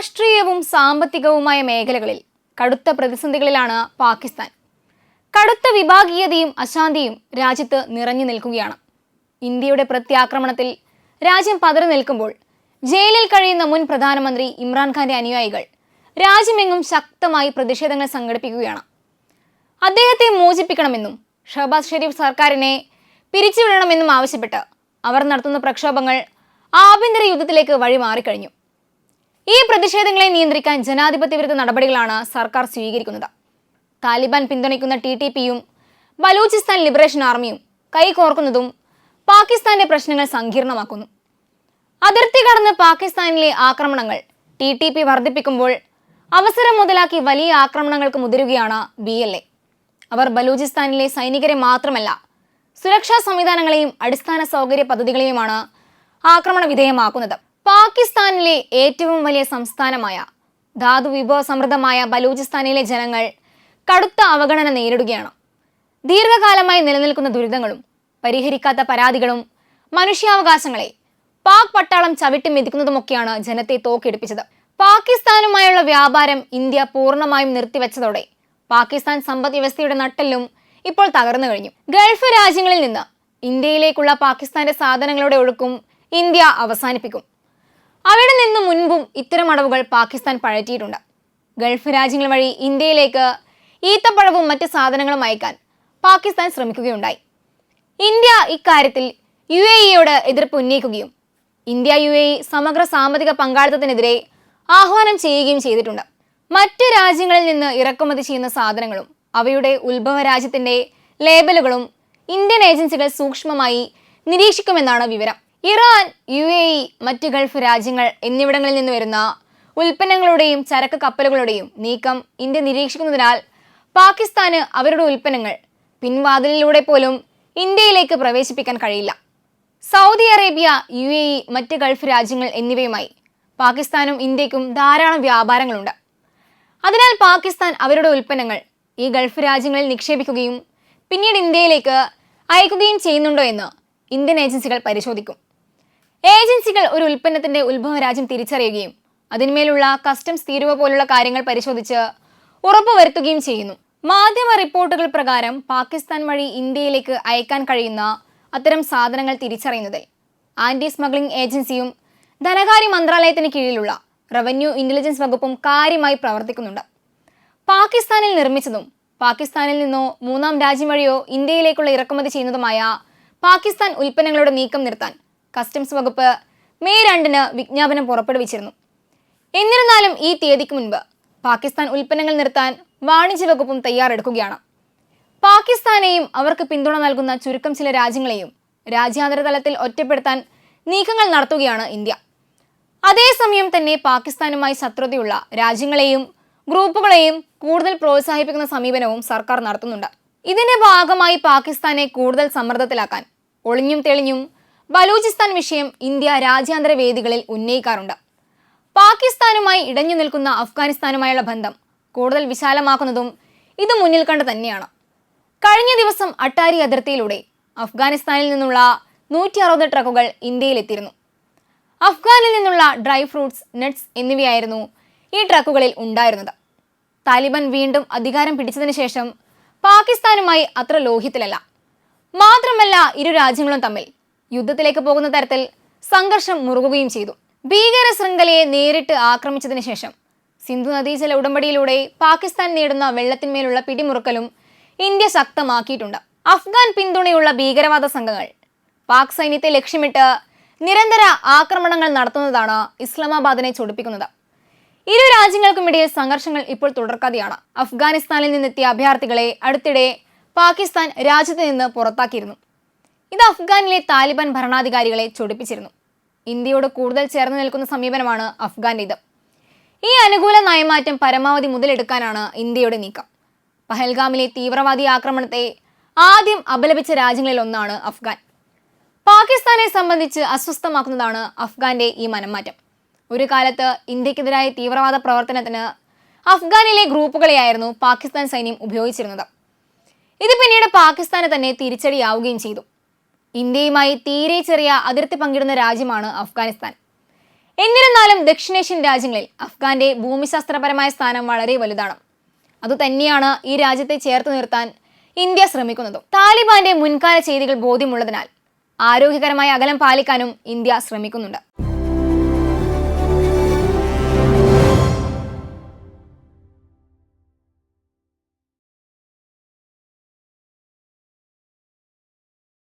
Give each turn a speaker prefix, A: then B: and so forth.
A: രാഷ്ട്രീയവും സാമ്പത്തികവുമായ മേഖലകളിൽ കടുത്ത പ്രതിസന്ധികളിലാണ് പാകിസ്ഥാൻ. കടുത്ത വിഭാഗീയതയും അശാന്തിയും രാജ്യത്ത് നിറഞ്ഞു നിൽക്കുകയാണ്. ഇന്ത്യയുടെ പ്രത്യാക്രമണത്തിൽ രാജ്യം പതറി നിൽക്കുമ്പോൾ ജയിലിൽ കഴിയുന്ന മുൻ പ്രധാനമന്ത്രി ഇമ്രാൻഖാന്റെ അനുയായികൾ രാജ്യമെങ്ങും ശക്തമായി പ്രതിഷേധങ്ങൾ സംഘടിപ്പിക്കുകയാണ്. അദ്ദേഹത്തെ മോചിപ്പിക്കണമെന്നും ഷഹബാസ് ഷെരീഫ് സർക്കാരിനെ പിരിച്ചുവിടണമെന്നും ആവശ്യപ്പെട്ട് അവർ നടത്തുന്ന പ്രക്ഷോഭങ്ങൾ ആഭ്യന്തര യുദ്ധത്തിലേക്ക് വഴിമാറിക്കഴിഞ്ഞു. ഈ പ്രതിഷേധങ്ങളെ നിയന്ത്രിക്കാൻ ജനാധിപത്യ വിരുദ്ധ നടപടികളാണ് സർക്കാർ സ്വീകരിക്കുന്നത്. താലിബാൻ പിന്തുണയ്ക്കുന്ന ടി ടി പിയും ബലൂചിസ്ഥാൻ ലിബറേഷൻ ആർമിയും കൈകോർക്കുന്നതും പാകിസ്ഥാന്റെ പ്രശ്നങ്ങൾ സങ്കീർണമാക്കുന്നു. അതിർത്തി കടന്ന് പാകിസ്ഥാനിലെ ആക്രമണങ്ങൾ ടി ടി പി വർദ്ധിപ്പിക്കുമ്പോൾ അവസരം മുതലാക്കി വലിയ ആക്രമണങ്ങൾക്ക് മുതിരുകയാണ് ബി എൽ എ. അവർ ബലൂചിസ്ഥാനിലെ സൈനികരെ മാത്രമല്ല സുരക്ഷാ സംവിധാനങ്ങളെയും അടിസ്ഥാന സൗകര്യ പദ്ധതികളെയുമാണ് ആക്രമണ വിധേയമാക്കുന്നത്. പാകിസ്ഥാനിലെ ഏറ്റവും വലിയ സംസ്ഥാനമായ ധാതു വിഭവ സമൃദ്ധമായ ബലൂചിസ്ഥാനിലെ ജനങ്ങൾ കടുത്ത അവഗണന നേരിടുകയാണ്. ദീർഘകാലമായി നിലനിൽക്കുന്ന ദുരിതങ്ങളും പരിഹരിക്കാത്ത പരാതികളും മനുഷ്യാവകാശങ്ങളെ പാക് പട്ടാളം ചവിട്ടി മെതിക്കുന്നതുമൊക്കെയാണ് ജനത്തെ തോക്കെടുപ്പിച്ചത്. പാകിസ്ഥാനുമായുള്ള വ്യാപാരം ഇന്ത്യ പൂർണമായും നിർത്തിവെച്ചതോടെ പാകിസ്ഥാൻ സമ്പദ് വ്യവസ്ഥയുടെ നട്ടെല്ലും ഇപ്പോൾ തകർന്നു കഴിഞ്ഞു. ഗൾഫ് രാജ്യങ്ങളിൽ നിന്ന് ഇന്ത്യയിലേക്കുള്ള പാകിസ്ഥാന്റെ സാധനങ്ങളുടെ ഒഴുക്കും ഇന്ത്യ അവസാനിപ്പിക്കും. അവിടെ നിന്ന് മുൻപും ഇത്തരം അടവുകൾ പാകിസ്ഥാൻ പഴറ്റിയിട്ടുണ്ട് ഗൾഫ് രാജ്യങ്ങൾ വഴി ഇന്ത്യയിലേക്ക് ഈത്തപ്പഴവും മറ്റ് സാധനങ്ങളും അയക്കാൻ പാകിസ്ഥാൻ ശ്രമിക്കുകയുണ്ടായി. ഇന്ത്യ ഇക്കാര്യത്തിൽ യു എ ഇയോട് എതിർപ്പ് ഉന്നയിക്കുകയും ഇന്ത്യ യു എ സമഗ്ര സാമ്പത്തിക പങ്കാളിത്തത്തിനെതിരെ ആഹ്വാനം ചെയ്യുകയും ചെയ്തിട്ടുണ്ട്. മറ്റ് രാജ്യങ്ങളിൽ നിന്ന് ഇറക്കുമതി ചെയ്യുന്ന സാധനങ്ങളും അവയുടെ ഉത്ഭവ രാജ്യത്തിന്റെ ലേബലുകളും ഇന്ത്യൻ ഏജൻസികൾ സൂക്ഷ്മമായി നിരീക്ഷിക്കുമെന്നാണ് വിവരം. ഇറാൻ യു എ ഇ മറ്റ് ഗൾഫ് രാജ്യങ്ങൾ എന്നിവിടങ്ങളിൽ നിന്ന് വരുന്ന ഉൽപ്പന്നങ്ങളുടെയും ചരക്ക് കപ്പലുകളുടെയും നീക്കം ഇന്ത്യ നിരീക്ഷിക്കുന്നതിനാൽ പാകിസ്ഥാന് അവരുടെ ഉൽപ്പന്നങ്ങൾ പിൻവാതിലിലൂടെ പോലും ഇന്ത്യയിലേക്ക് പ്രവേശിപ്പിക്കാൻ കഴിയില്ല. Saudi Arabia U A E മറ്റ് ഗൾഫ് രാജ്യങ്ങൾ എന്നിവയുമായി പാകിസ്ഥാനും ഇന്ത്യക്കും ധാരാളം വ്യാപാരങ്ങളുണ്ട്. അതിനാൽ പാകിസ്ഥാൻ അവരുടെ ഉൽപ്പന്നങ്ങൾ ഈ ഗൾഫ് രാജ്യങ്ങളിൽ നിക്ഷേപിക്കുകയും പിന്നീട് ഇന്ത്യയിലേക്ക് അയക്കുകയും ചെയ്യുന്നുണ്ടോ എന്ന് ഇന്ത്യൻ ഏജൻസികൾ പരിശോധിക്കും. ഏജൻസികൾ ഒരു ഉൽപ്പന്നത്തിന്റെ ഉത്ഭവ രാജ്യം തിരിച്ചറിയുകയും അതിന്മേലുള്ള കസ്റ്റംസ് തീരുവ പോലുള്ള കാര്യങ്ങൾ പരിശോധിച്ച് ഉറപ്പുവരുത്തുകയും ചെയ്യുന്നു. മാധ്യമ റിപ്പോർട്ടുകൾ പ്രകാരം പാകിസ്ഥാൻ വഴി ഇന്ത്യയിലേക്ക് അയക്കാൻ കഴിയുന്ന അത്തരം സാധനങ്ങൾ തിരിച്ചറിയുന്നതിൽ ആന്റി സ്മഗ്ലിംഗ് ഏജൻസിയും ധനകാര്യ മന്ത്രാലയത്തിന് കീഴിലുള്ള റവന്യൂ ഇന്റലിജൻസ് വകുപ്പും കാര്യമായി പ്രവർത്തിക്കുന്നുണ്ട്. പാകിസ്ഥാനിൽ നിർമ്മിച്ചതും പാകിസ്ഥാനിൽ നിന്നോ മൂന്നാം രാജ്യം വഴിയോ ഇന്ത്യയിലേക്കുള്ള ഇറക്കുമതി ചെയ്യുന്നതുമായ പാകിസ്ഥാൻ ഉൽപ്പന്നങ്ങളുടെ നീക്കം നിർത്താൻ കസ്റ്റംസ് വകുപ്പ് മെയ് രണ്ടിന് വിജ്ഞാപനം പുറപ്പെടുവിച്ചിരുന്നു. എന്നിരുന്നാലും ഈ തീയതിക്ക് മുൻപ് പാകിസ്ഥാൻ ഉൽപ്പന്നങ്ങൾ നിർത്താൻ വാണിജ്യ വകുപ്പും തയ്യാറെടുക്കുകയാണ്. പാകിസ്ഥാനെയും അവർക്ക് പിന്തുണ നൽകുന്ന ചുരുക്കം ചില രാജ്യങ്ങളെയും രാജ്യാന്തര തലത്തിൽ ഒറ്റപ്പെടുത്താൻ നീക്കങ്ങൾ നടത്തുകയാണ് ഇന്ത്യ. അതേസമയം തന്നെ പാകിസ്ഥാനുമായി ശത്രുതയുള്ള രാജ്യങ്ങളെയും ഗ്രൂപ്പുകളെയും കൂടുതൽ പ്രോത്സാഹിപ്പിക്കുന്ന സമീപനവും സർക്കാർ നടത്തുന്നുണ്ട്. ഇതിന്റെ ഭാഗമായി പാകിസ്ഥാനെ കൂടുതൽ സമ്മർദ്ദത്തിലാക്കാൻ ഒളിഞ്ഞും തെളിഞ്ഞും ബലൂചിസ്ഥാൻ വിഷയം ഇന്ത്യ രാജ്യാന്തര വേദികളിൽ ഉന്നയിക്കാറുണ്ട്. പാകിസ്ഥാനുമായി ഇടഞ്ഞു നിൽക്കുന്ന അഫ്ഗാനിസ്ഥാനുമായുള്ള ബന്ധം കൂടുതൽ വിശാലമാക്കുന്നതും ഇത് മുന്നിൽ കണ്ട് തന്നെയാണ്. കഴിഞ്ഞ ദിവസം അട്ടാരി അതിർത്തിയിലൂടെ അഫ്ഗാനിസ്ഥാനിൽ നിന്നുള്ള നൂറ്റി അറുപത് ട്രക്കുകൾ ഇന്ത്യയിലെത്തിയിരുന്നു. അഫ്ഗാനിൽ നിന്നുള്ള ഡ്രൈ ഫ്രൂട്ട്സ് നട്ട്സ് എന്നിവയായിരുന്നു ഈ ട്രക്കുകളിൽ ഉണ്ടായിരുന്നത്. താലിബാൻ വീണ്ടും അധികാരം പിടിച്ചതിന് ശേഷം പാകിസ്ഥാനുമായി അത്ര ലോഹ്യത്തിലല്ല മാത്രമല്ല ഇരു രാജ്യങ്ങളും തമ്മിൽ യുദ്ധത്തിലേക്ക് പോകുന്ന തരത്തിൽ സംഘർഷം മുറുകുകയും ചെയ്തു. ഭീകര ശൃംഖലയെ നേരിട്ട് ആക്രമിച്ചതിന് ശേഷം സിന്ധു നദീജല ഉടമ്പടിയിലൂടെ പാകിസ്ഥാൻ നേടുന്ന വെള്ളത്തിന്മേലുള്ള പിടിമുറുക്കലും ഇന്ത്യ ശക്തമാക്കിയിട്ടുണ്ട്. അഫ്ഗാൻ പിന്തുണയുള്ള ഭീകരവാദ സംഘങ്ങൾ പാക് സൈന്യത്തെ ലക്ഷ്യമിട്ട് നിരന്തര ആക്രമണങ്ങൾ നടത്തുന്നതാണ് ഇസ്ലാമാബാദിനെ ചൊടിപ്പിക്കുന്നത്. ഇരു രാജ്യങ്ങൾക്കുമിടയിൽ സംഘർഷങ്ങൾ ഇപ്പോൾ തുടർക്കഥയാണ്. അഫ്ഗാനിസ്ഥാനിൽ നിന്നെത്തിയ അഭയാർത്ഥികളെ അടുത്തിടെ പാകിസ്ഥാൻ രാജ്യത്ത് നിന്ന് പുറത്താക്കിയിരുന്നു. ഇത് അഫ്ഗാനിലെ താലിബാൻ ഭരണാധികാരികളെ ചൊടിപ്പിച്ചിരുന്നു. ഇന്ത്യയോട് കൂടുതൽ ചേർന്ന് നിൽക്കുന്ന സമീപനമാണ് അഫ്ഗാന്റേത് ഈ അനുകൂല നയമാറ്റം പരമാവധി മുതലെടുക്കാനാണ് ഇന്ത്യയുടെ നീക്കം. പഹൽഗാമിലെ തീവ്രവാദി ആക്രമണത്തെ ആദ്യം അപലപിച്ച രാജ്യങ്ങളിൽ ഒന്നാണ് അഫ്ഗാൻ. പാകിസ്ഥാനെ സംബന്ധിച്ച് അസ്വസ്ഥമാക്കുന്നതാണ് അഫ്ഗാന്റെ ഈ മനംമാറ്റം. ഒരു കാലത്ത് ഇന്ത്യക്കെതിരായ തീവ്രവാദ പ്രവർത്തനത്തിന് അഫ്ഗാനിലെ ഗ്രൂപ്പുകളെയായിരുന്നു പാകിസ്ഥാൻ സൈന്യം ഉപയോഗിച്ചിരുന്നത്. ഇത് പിന്നീട് പാകിസ്ഥാന് തന്നെ തിരിച്ചടിയാവുകയും ചെയ്തു. ഇന്ത്യയുമായി തീരെ ചെറിയ അതിർത്തി പങ്കിടുന്ന രാജ്യമാണ് അഫ്ഗാനിസ്ഥാൻ. എന്നിരുന്നാലും ദക്ഷിണേഷ്യൻ രാജ്യങ്ങളിൽ അഫ്ഗാന്റെ ഭൂമിശാസ്ത്രപരമായ സ്ഥാനം വളരെ വലുതാണ്. അതുതന്നെയാണ് ഈ രാജ്യത്തെ ചേർത്ത് നിർത്താൻ ഇന്ത്യ ശ്രമിക്കുന്നതും. താലിബാന്റെ മുൻകാല ചെയ്തികൾ ബോധ്യമുള്ളതിനാൽ ആരോഗ്യകരമായ അകലം പാലിക്കാനും ഇന്ത്യ ശ്രമിക്കുന്നുണ്ട്.